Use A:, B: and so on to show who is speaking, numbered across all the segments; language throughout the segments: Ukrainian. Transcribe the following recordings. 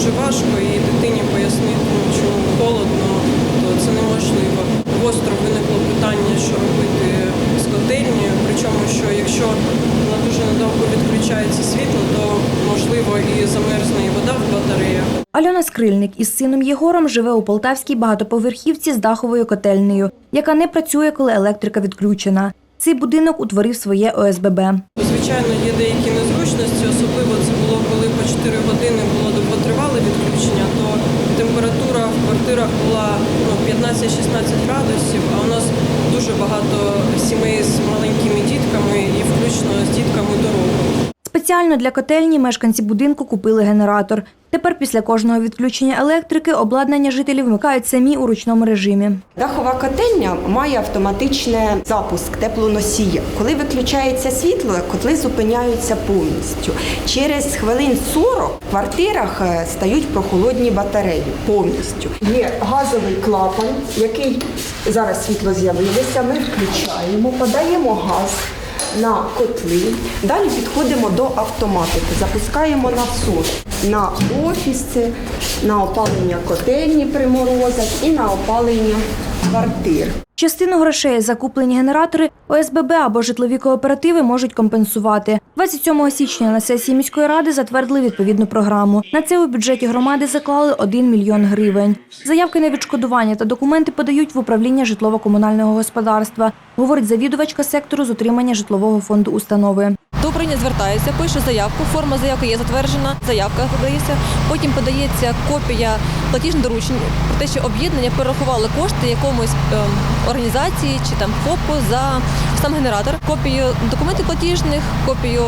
A: дуже важко і дитині пояснити, ну, чому холодно, то це неможливо. Гостро виникло питання, що робити з котельнею. Причому, що якщо вона дуже надовго відключається світло, то можливо і замерзне і вода в батареях.
B: Альона Скрильник із сином Єгором живе у полтавській багатоповерхівці з даховою котельнею, яка не працює, коли електрика відключена. Цей будинок утворив своє ОСББ.
A: Звичайно, є деякі незручності, особливо це було, коли по 4 години було довготривале відключення, то температура в квартирах була ну, 15-16 градусів, а у нас дуже багато сімей з маленькими дітками і включно з дітками дорогу.
B: Спеціально для котельні мешканці будинку купили генератор. Тепер після кожного відключення електрики обладнання жителів вмикають самі у ручному режимі.
C: Дахова котельня має автоматичний запуск теплоносія. Коли виключається світло, котли зупиняються повністю. Через хвилин 40 в квартирах е, стають прохолодні батареї повністю. Є газовий клапан, який зараз світло з'явилося. Ми включаємо, подаємо газ. На котли. Далі підходимо до автоматики. Запускаємо насос на офіси, на опалення котельні при морозах і на опалення квартир.
B: Частину грошей закуплені генератори ОСББ або житлові кооперативи можуть компенсувати. 27 січня на сесії міської ради затвердили відповідну програму. На це у бюджеті громади заклали 1 мільйон гривень. Заявки на відшкодування та документи подають в управління житлово-комунального господарства, говорить завідувачка сектору з утримання житлового фонду установи.
D: До управління звертається, пише заявку. Форма заявки є затверджена, заявка подається. Потім подається копія платіжних доручень про те, що об'єднання перерахували кошти якомусь е, організації чи там ФОПу за сам генератор, копію документів платіжних, копію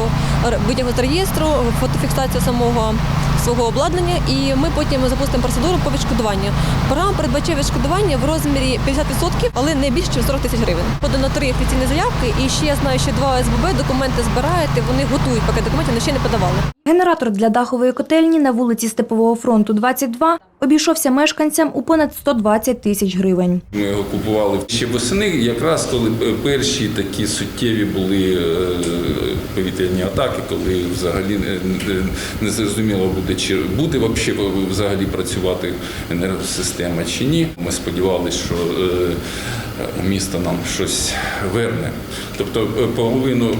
D: витягу з реєстру, фотофіксацію самого свого обладнання, і ми потім запустимо процедуру по відшкодуванню. Програма передбачає відшкодування в розмірі 50%, але не більше ніж 40 тисяч гривень. Подано три офіційні заявки, і ще я знаю, що два СББ документи збирають, і вони готують пакет документів, але ще не подавали.
B: Генератор для дахової котельні на вулиці Степового фронту 22 обійшовся мешканцям у понад 120 тисяч гривень.
E: Ми його купували ще восени, якраз коли перші такі суттєві були е, повітряні атаки, коли взагалі не, зрозуміло буде, чи буде взагалі працювати енергосистема чи ні. Ми сподівалися, що е, місто нам щось верне. Тобто е, половину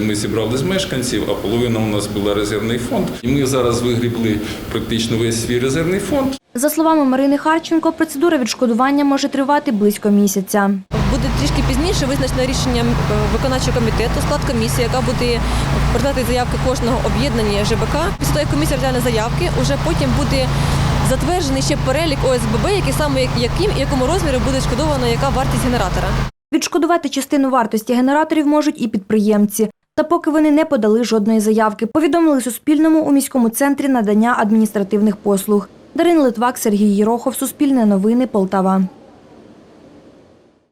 E: ми зібрали з мешканців, а половина у нас була резервний фонд. І ми зараз вигрібли практично весь свій резервний фонд.
B: За словами Марини Харченко, процедура відшкодування може тривати близько місяця.
D: Буде трішки пізніше визначено рішенням е, виконавчого комітету, склад комісії, яка буде розглядати заявки кожного об'єднання ЖБК. Після того, як комісія розгляне заявки, уже потім буде затверджений ще перелік ОСББ, який саме яким і якому розмірі буде відшкодована яка вартість генератора.
B: Відшкодувати частину вартості генераторів можуть і підприємці. Та поки вони не подали жодної заявки, повідомили Суспільному у міському центрі надання адміністративних послуг. Дарина Литвак, Сергій Єрохов, Суспільне новини, Полтава.